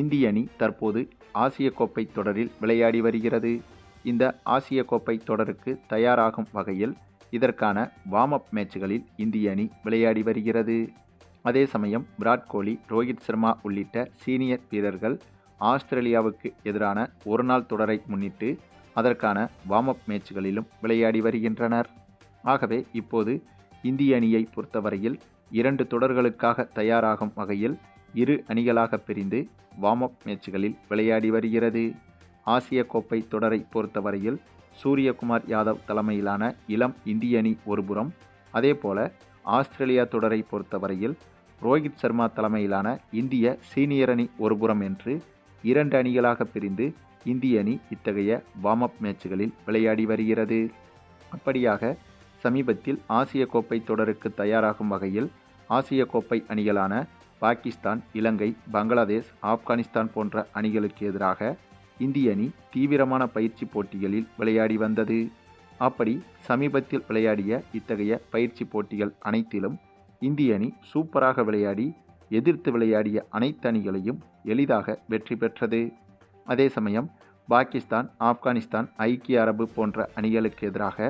இந்திய அணி தற்போது ஆசிய கோப்பை தொடரில் விளையாடி வருகிறது. இந்த ஆசிய கோப்பை தொடருக்கு தயாராகும் வகையில் இதற்கான வார்ம் அப் மேட்சுகளில் இந்திய அணி விளையாடி வருகிறது. அதே சமயம் விராட் கோலி ரோஹித் சர்மா உள்ளிட்ட சீனியர் வீரர்கள் ஆஸ்திரேலியாவுக்கு எதிரான ஒருநாள் தொடரை முன்னிட்டு அதற்கான வார்ம் அப் மேட்சுகளிலும் விளையாடி வருகின்றனர். ஆகவே இப்போது இந்திய அணியை பொறுத்தவரையில் இரண்டு தொடர்களுக்காக தயாராகும் வகையில் இரு அணிகளாக பிரிந்து வார்ம் அப் மேட்சுகளில் விளையாடி வருகிறது. ஆசிய கோப்பை தொடரை பொறுத்தவரையில் சூரியகுமார் யாதவ் தலைமையிலான இளம் இந்திய அணி ஒருபுறம் அதேபோல ஆஸ்திரேலியா தொடரை பொறுத்தவரையில் ரோஹித் சர்மா தலைமையிலான இந்திய சீனியர் அணி ஒருபுறம் என்று இரண்டு அணிகளாக பிரிந்து இந்திய அணி இத்தகைய வார்ம் அப் மேட்சுகளில் விளையாடி வருகிறது. அப்படியாக சமீபத்தில் ஆசிய கோப்பை தொடருக்கு தயாராகும் வகையில் ஆசிய கோப்பை அணிகளான பாகிஸ்தான் இலங்கை பங்களாதேஷ் ஆப்கானிஸ்தான் போன்ற அணிகளுக்கு எதிராக இந்திய அணி தீவிரமான பயிற்சி போட்டிகளில் விளையாடி வந்தது. அப்படி சமீபத்தில் விளையாடிய இத்தகைய பயிற்சி போட்டிகள் அனைத்திலும் இந்திய அணி சூப்பராக விளையாடி எதிர்த்து விளையாடிய அனைத்து அணிகளையும் எளிதாக வெற்றி பெற்றது. அதே சமயம் பாகிஸ்தான் ஆப்கானிஸ்தான் ஐக்கிய அரபு போன்ற அணிகளுக்கு எதிராக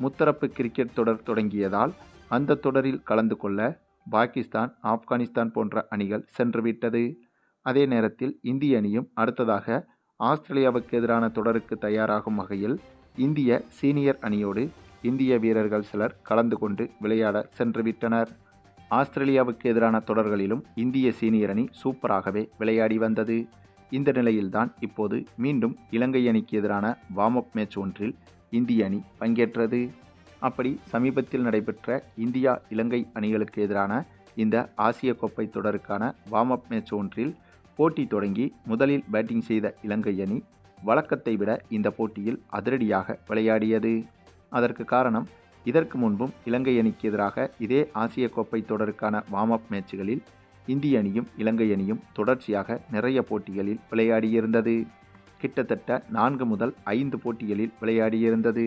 முத்தரப்பு கிரிக்கெட் தொடர் தொடங்கியதால் அந்த தொடரில் கலந்து கொள்ள பாகிஸ்தான் ஆப்கானிஸ்தான் போன்ற அணிகள் சென்றுவிட்டது. அதே நேரத்தில் இந்திய அணியும் அடுத்ததாக ஆஸ்திரேலியாவுக்கு எதிரான தொடருக்கு தயாராகும் வகையில் இந்திய சீனியர் அணியோடு இந்திய வீரர்கள் சிலர் கலந்து கொண்டு விளையாட சென்றுவிட்டனர். ஆஸ்திரேலியாவுக்கு எதிரான தொடர்களிலும் இந்திய சீனியர் அணி சூப்பராகவே விளையாடி வந்தது. இந்த நிலையில்தான் இப்போது மீண்டும் இலங்கை அணிக்கு எதிரான வார்ம் அப் மேட்ச் ஒன்றில் இந்திய அணி பங்கேற்றது. அப்படி சமீபத்தில் நடைபெற்ற இந்தியா இலங்கை அணிகளுக்கு எதிரான இந்த ஆசிய கோப்பை தொடருக்கான வார்ம் அப் மேட்ச் ஒன்றில் போட்டி தொடங்கி முதலில் பேட்டிங் செய்த இலங்கை அணி வழக்கத்தை விட இந்த போட்டியில் அதிரடியாக விளையாடியது. அதற்கு காரணம் இதற்கு முன்பும் இலங்கை அணிக்கு எதிராக இதே ஆசிய கோப்பை தொடருக்கான வார்ம் அப் மேட்சுகளில் இந்திய அணியும் இலங்கை அணியும் தொடர்ச்சியாக நிறைய போட்டிகளில் விளையாடியிருந்தது. கிட்டத்தட்ட நான்கு முதல் ஐந்து போட்டிகளில் விளையாடியிருந்தது.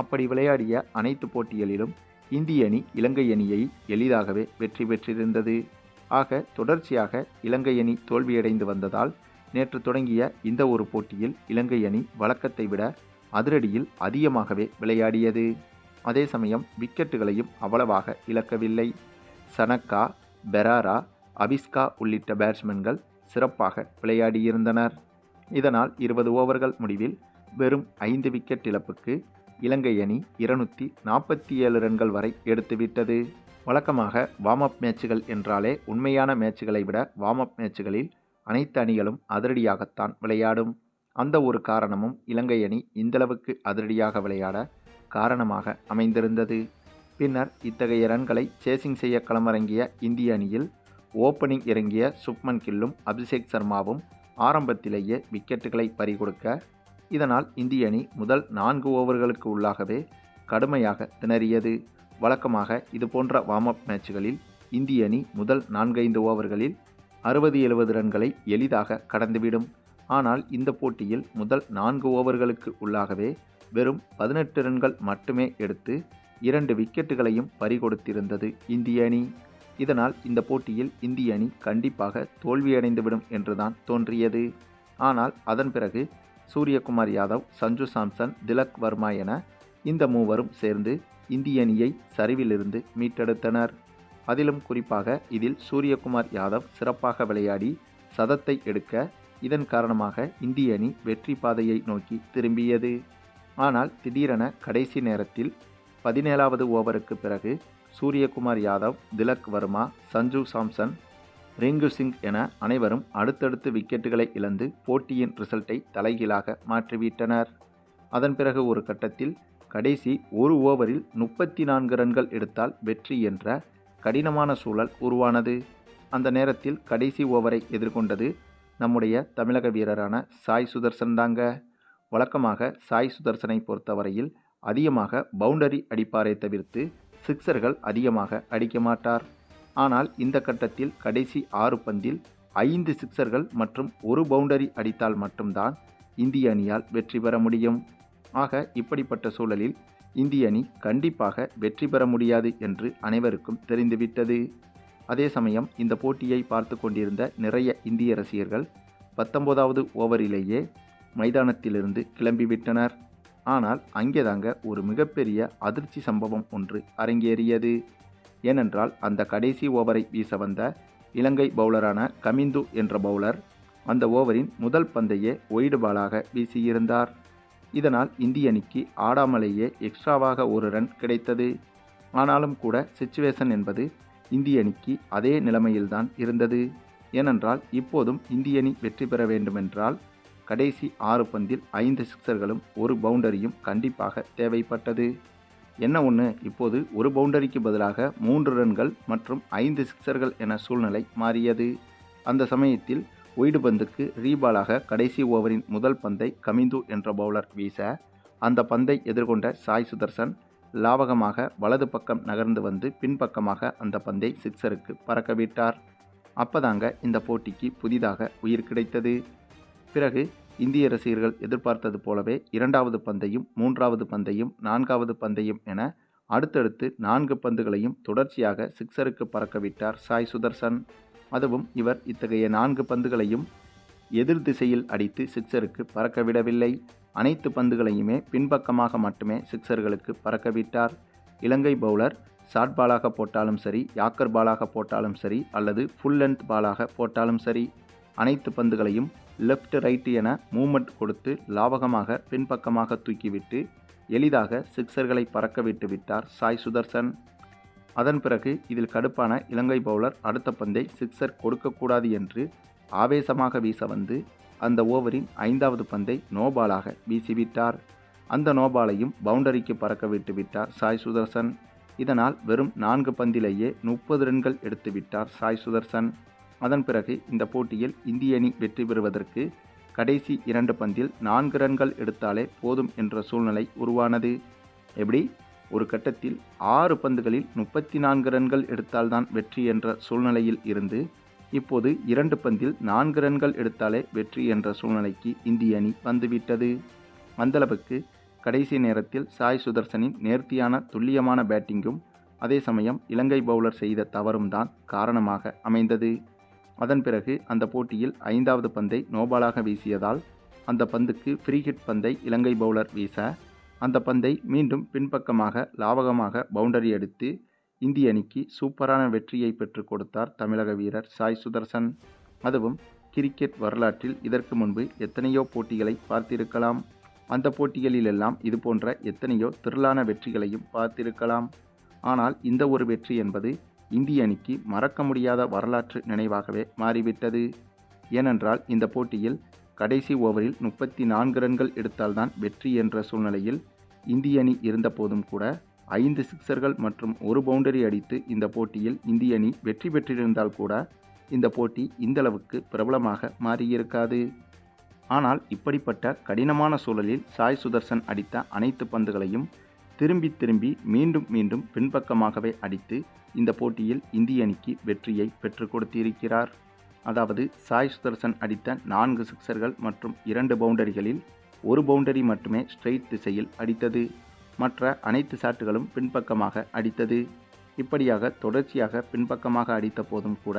அப்படி விளையாடிய அனைத்து போட்டிகளிலும் இந்திய அணி இலங்கை அணியை எளிதாகவே வெற்றி பெற்றிருந்தது. ஆக தொடர்ச்சியாக இலங்கை அணி தோல்வியடைந்து வந்ததால் நேற்று தொடங்கிய இந்த ஒரு போட்டியில் இலங்கை அணி வழக்கத்தை விட அதிரடியில் அதிகமாகவே விளையாடியது. அதே சமயம் விக்கெட்டுகளையும் அவ்வளவாக இழக்கவில்லை. சனக்கா பெராரா அபிஸ்கா உள்ளிட்ட பேட்ஸ்மேன்கள் சிறப்பாக விளையாடியிருந்தனர். இதனால் இருபது ஓவர்கள் முடிவில் வெறும் ஐந்து விக்கெட் இழப்புக்கு இலங்கை அணி இருநூற்றி நாற்பத்தி ஏழு ரன்கள் வரை எடுத்துவிட்டது. வழக்கமாக வார்ம் அப் மேட்சுகள் என்றாலே உண்மையான மேட்சுகளை விட வார்ம் அப் மேட்சுகளில் அனைத்து அணிகளும் அதிரடியாகத்தான் விளையாடும். அந்த ஒரு காரணமும் இலங்கை அணி இந்தளவுக்கு அதிரடியாக விளையாட காரணமாக அமைந்திருந்தது. பின்னர் இத்தகைய ரன்களை சேசிங் செய்ய களமிறங்கிய இந்திய அணியில் ஓப்பனிங் இறங்கிய சுப்மன் கில்லும் அபிஷேக் சர்மாவும் ஆரம்பத்திலேயே விக்கெட்டுகளை பறிகொடுக்க இதனால் இந்திய அணி முதல் நான்கு ஓவர்களுக்கு உள்ளாகவே கடுமையாக திணறியது. வழக்கமாக இதுபோன்ற வார்ம் அப் மேட்சுகளில் இந்திய அணி முதல் நான்கைந்து ஓவர்களில் அறுபது எழுபது ரன்களை எளிதாக கடந்துவிடும். ஆனால் இந்த போட்டியில் முதல் நான்கு ஓவர்களுக்கு உள்ளாகவே வெறும் பதினெட்டு ரன்கள் மட்டுமே எடுத்து இரண்டு விக்கெட்டுகளையும் பறிகொடுத்திருந்தது இந்திய அணி. இதனால் இந்த போட்டியில் இந்திய அணி கண்டிப்பாக தோல்வியடைந்துவிடும் என்றுதான் தோன்றியது. ஆனால் அதன் பிறகு சூரியகுமார் யாதவ் சஞ்சு சாம்சன் திலக் வர்மா என இந்த மூவரும் சேர்ந்து இந்திய அணியை சரிவிலிருந்து மீட்டெடுத்தனர். அதிலும் குறிப்பாக இதில் சூரியகுமார் யாதவ் சிறப்பாக விளையாடி சதத்தை எடுக்க இதன் காரணமாக இந்திய அணி வெற்றி பாதையை நோக்கி திரும்பியது. ஆனால் திடீரென கடைசி நேரத்தில் பதினேழாவது ஓவருக்கு பிறகு சூரியகுமார் யாதவ் திலக் வர்மா சஞ்சு சாம்சன் ரிங்கு சிங் என அனைவரும் அடுத்தடுத்து விக்கெட்டுகளை இழந்து போட்டியின் ரிசல்ட்டை தலைகீழாக மாற்றிவிட்டனர். அதன் பிறகு ஒரு கட்டத்தில் கடைசி ஒரு ஓவரில் முப்பத்தி நான்கு ரன்கள் எடுத்தால் வெற்றி என்ற கடினமான சூழல் உருவானது. அந்த நேரத்தில் கடைசி ஓவரை எதிர்கொண்டது நம்முடைய தமிழக வீரரான சாய் சுதர்சன் தாங்க. வழக்கமாக சாய் சுதர்சனை பொறுத்தவரையில் அதிகமாக பவுண்டரி அடிப்பாரை தவிர்த்து சிக்சர்கள் அதிகமாக அடிக்க மாட்டார். ஆனால் இந்த கட்டத்தில் கடைசி ஆறு பந்தில் ஐந்து சிக்சர்கள் மற்றும் ஒரு பவுண்டரி அடித்தால் மட்டும்தான் இந்திய அணியால் வெற்றி பெற முடியும். ஆக இப்படிப்பட்ட சூழலில் இந்திய அணி கண்டிப்பாக வெற்றி பெற முடியாது என்று அனைவருக்கும் தெரிந்துவிட்டது. அதே சமயம் இந்த போட்டியை பார்த்து கொண்டிருந்த நிறைய இந்திய ரசிகர்கள் பத்தொன்பதாவது ஓவரிலேயே மைதானத்திலிருந்து கிளம்பிவிட்டனர். ஆனால் அங்கேதாங்க ஒரு மிகப்பெரிய அதிர்ச்சி சம்பவம் ஒன்று அரங்கேறியது. ஏனென்றால் அந்த கடைசி ஓவரை வீச வந்த இலங்கை பவுலரான கமிந்து என்ற பவுலர் அந்த ஓவரின் முதல் பந்தையே ஒயிடு பாலாக வீசியிருந்தார். இதனால் இந்திய அணிக்கு ஆடாமலேயே எக்ஸ்ட்ராவாக ஒரு ரன் கிடைத்தது. ஆனாலும் கூட சிச்சுவேஷன் என்பது இந்திய அணிக்கு அதே நிலைமையில்தான் இருந்தது. ஏனென்றால் இப்போதும் இந்திய அணி வெற்றி பெற வேண்டுமென்றால் கடைசி ஆறு பந்தில் ஐந்து சிக்சர்களும் ஒரு பவுண்டரியும் கண்டிப்பாக தேவைப்பட்டது. என்ன ஒன்று இப்போது ஒரு பவுண்டரிக்கு பதிலாக மூன்று ரன்கள் மற்றும் ஐந்து சிக்சர்கள் என சூழ்நிலை மாறியது. அந்த சமயத்தில் ஒய்டு பந்துக்கு ரீபாலாக கடைசி ஓவரின் முதல் பந்தை கமிந்து என்ற பவுலர் வீச அந்த பந்தை எதிர்கொண்ட சாய் சுதர்சன் லாவகமாக வலது பக்கம் நகர்ந்து வந்து பின்பக்கமாக அந்த பந்தை சிக்ஸருக்கு பறக்க விட்டார். அப்பதாங்க இந்த போட்டிக்கு புதிதாக உயிர் கிடைத்தது. பிறகு இந்திய ரசிகர்கள் எதிர்பார்த்தது போலவே இரண்டாவது பந்தையும் மூன்றாவது பந்தையும் நான்காவது பந்தையும் என அடுத்தடுத்து நான்கு பந்துகளையும் தொடர்ச்சியாக சிக்ஸருக்கு பறக்கவிட்டார் சாய் சுதர்சன். அதுவும் இவர் இத்தகைய நான்கு பந்துகளையும் எதிர் திசையில் அடித்து சிக்ஸருக்கு பறக்க விடவில்லை அனைத்து பந்துகளையுமே பின்பக்கமாக மட்டுமே சிக்ஸர்களுக்கு பறக்கவிட்டார். இலங்கை பவுலர் ஷார்ட் பாலாக போட்டாலும் சரி யாக்கர் பாலாக போட்டாலும் சரி அல்லது ஃபுல் லென்த் பாலாக போட்டாலும் சரி. அனைத்து பந்துகளையும் லெஃப்ட் ரைட் என மூமெண்ட் கொடுத்து லாவகமாக பின்பக்கமாக தூக்கிவிட்டு எளிதாக சிக்சர்களை பறக்க விட்டு விட்டார் சாய் சுதர்சன். அதன் பிறகு இதில் கடுப்பான இலங்கை பவுலர் அடுத்த பந்தை சிக்சர் கொடுக்கக்கூடாது என்று ஆவேசமாக வீச வந்து அந்த ஓவரின் ஐந்தாவது பந்தை நோபாலாக வீசிவிட்டார். அந்த நோபாலையும் பவுண்டரிக்கு பறக்க விட்டு விட்டார் சாய் சுதர்சன். இதனால் வெறும் நான்கு பந்திலேயே முப்பது ரன்கள் எடுத்துவிட்டார் சாய் சுதர்சன். அதன் பிறகு இந்த போட்டியில் இந்திய அணி வெற்றி பெறுவதற்கு கடைசி இரண்டு பந்தில் நான்கு ரன்கள் எடுத்தாலே போதும் என்ற சூழ்நிலை உருவானது. எப்படி? ஒரு கட்டத்தில் ஆறு பந்துகளில் முப்பத்தி நான்கு ரன்கள் எடுத்தால்தான் வெற்றி என்ற சூழ்நிலையில் இருந்து இப்போது இரண்டு பந்தில் நான்கு ரன்கள் எடுத்தாலே வெற்றி என்ற சூழ்நிலைக்கு இந்திய அணி வந்துவிட்டது. அந்தளவுக்கு கடைசி நேரத்தில் சாய் சுதர்சனின் நேர்த்தியான துல்லியமான பேட்டிங்கும் அதே சமயம் இலங்கை பவுலர் செய்த தவறும் தான் காரணமாக அமைந்தது. அதன் பிறகு அந்த போட்டியில் ஐந்தாவது பந்தை நோபாலாக வீசியதால் அந்த பந்துக்கு ஃப்ரீ ஹிட் பந்தை இலங்கை பவுலர் வீச அந்த பந்தை மீண்டும் பின்பக்கமாக லாவகமாக பவுண்டரி அடித்து இந்திய அணிக்கு சூப்பரான வெற்றியை பெற்றுக் கொடுத்தார் தமிழக வீரர் சாய் சுதர்சன். அதுவும் கிரிக்கெட் வரலாற்றில் இதற்கு முன்பு எத்தனையோ போட்டிகளை பார்த்திருக்கலாம். அந்த போட்டிகளிலெல்லாம் இது போன்ற எத்தனையோ திரளான வெற்றிகளையும் பார்த்திருக்கலாம். ஆனால் இந்த ஒரு வெற்றி என்பது இந்திய அணிக்கு மறக்க முடியாத வரலாற்று நினைவாகவே மாறிவிட்டது. ஏனென்றால் இந்த போட்டியில் கடைசி ஓவரில் முப்பத்தி நான்கு ரன்கள் எடுத்தால்தான் வெற்றி என்ற சூழ்நிலையில் இந்திய அணி இருந்தபோதும் கூட ஐந்து சிக்சர்கள் மற்றும் ஒரு பவுண்டரி அடித்து இந்த போட்டியில் இந்திய அணி வெற்றி பெற்றிருந்தால் கூட இந்த போட்டி இந்தளவுக்கு பிரபலமாக மாறியிருக்காது. ஆனால் இப்படிப்பட்ட கடினமான சூழலில் சாய் சுதர்சன் அடித்த அனைத்து பந்துகளையும் திரும்பி திரும்பி மீண்டும் மீண்டும் பின்பக்கமாகவே அடித்து இந்த போட்டியில் இந்திய அணிக்கு வெற்றியை பெற்றுக் கொடுத்திருக்கிறார். அதாவது சாய் சுதர்சன் அடித்த நான்கு சிக்சர்கள் மற்றும் இரண்டு பவுண்டரிகளில் ஒரு பவுண்டரி மட்டுமே ஸ்ட்ரெயிட் திசையில் அடித்தது. மற்ற அனைத்து சாட்டுகளும் பின்பக்கமாக அடித்தது. இப்படியாக தொடர்ச்சியாக பின்பக்கமாக அடித்த போதும் கூட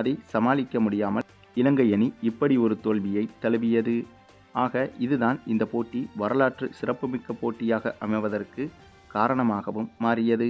அதை சமாளிக்க முடியாமல் இலங்கை அணி இப்படி ஒரு தோல்வியை தழுவியது. ஆக இதுதான் இந்த போட்டி வரலாற்று சிறப்புமிக்க போட்டியாக அமைவதற்கு காரணமாகவும் மாறியது.